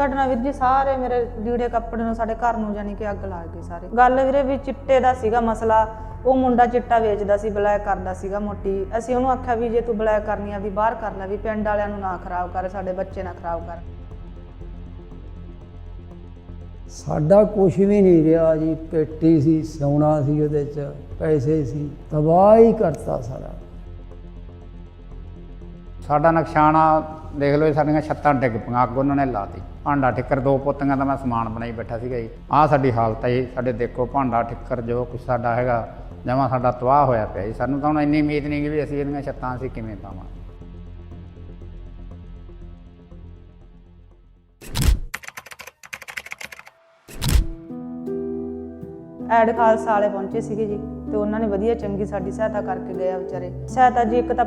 ਘਟਨਾ ਵੀਰ ਜੀ ਸਾਰੇ ਮੇਰੇ ਲੀੜੇ ਕੱਪੜੇ ਨੂੰ ਸਾਡੇ ਘਰ ਨੂੰ ਜਾਨੀ ਕਿ ਅੱਗ ਲੱਗ ਗਈ ਸਾਰੇ। ਗੱਲ ਵੀਰੇ ਵੀ ਚਿੱਟੇ ਦਾ ਸੀਗਾ ਮਸਲਾ ਉਹ ਮੁੰਡਾ ਚਿੱਟਾ ਵੇਚਦਾ ਸੀ ਬਲੈਕ ਕਰਦਾ ਸੀਗਾ ਮੋਟੀ। ਅਸੀਂ ਉਹਨੂੰ ਆਖਿਆ ਵੀ ਜੇ ਤੂੰ ਬਲੈਕ ਕਰਨੀ ਆ ਵੀ ਬਾਹਰ ਕਰ ਲੈ ਵੀ ਪਿੰਡ ਵਾਲਿਆਂ ਨੂੰ ਨਾ ਖਰਾਬ ਕਰ ਸਾਡੇ ਬੱਚੇ ਨਾ ਖਰਾਬ ਕਰ। ਸਾਡਾ ਕੁਝ ਵੀ ਨਹੀਂ ਰਿਹਾ ਜੀ ਪੇਟੀ ਸੀ ਸੋਨਾ ਸੀ ਉਹਦੇ ਚ ਪੈਸੇ ਸੀ ਤਬਾਹ ਕਰਤਾ ਸਾਰਾ। ਸਾਡਾ ਨੁਕਸਾਨ ਆ ਦੇਖ ਲਓ ਸਾਡੀਆਂ ਛੱਤਾਂ ਡਿੱਗ ਪਈਆਂ, ਅੱਗ ਉਹਨਾਂ ਨੇ ਲਾਤੀ। ਭਾਂਡਾ ਠਿੱਕਰ, ਦੋ ਪੁੱਤੀਆਂ ਦਾ ਮੈਂ ਸਮਾਨ ਬਣਾਈ ਬੈਠਾ ਸੀਗਾ ਜੀ। ਆਹ ਸਾਡੀ ਹਾਲਤ ਹੈ ਸਾਡੇ ਦੇਖੋ ਭਾਂਡਾ ਠਿੱਕਰ ਜੋ ਕੁਛ ਸਾਡਾ ਹੈਗਾ, ਜਮਾਂ ਸਾਡਾ ਤਬਾਹ ਹੋਇਆ ਪਿਆ ਜੀ। ਸਾਨੂੰ ਤਾਂ ਹੁਣ ਇੰਨੀ ਉਮੀਦ ਨਹੀਂ ਕਿ ਵੀ ਅਸੀਂ ਇਹਦੀਆਂ ਛੱਤਾਂ ਅਸੀਂ ਕਿਵੇਂ ਪਾਵਾਂਗੇ ਐਡ ਖਾਲਸਾ ਵਾਲੇ ਪਹੁੰਚੇ ਸੀਗੇ ਜੀ, ਤੇ ਉਹਨਾਂ ਨੇ ਵਧੀਆ ਚੰਗੀ ਸਾਡੀ ਸਹਾਇਤਾ ਕਰਕੇ ਗਏ ਆ ਵਿਚਾਰੇ। ਸਹਾਇਤਾ ਜੀ, ਇੱਕ ਤਾਂ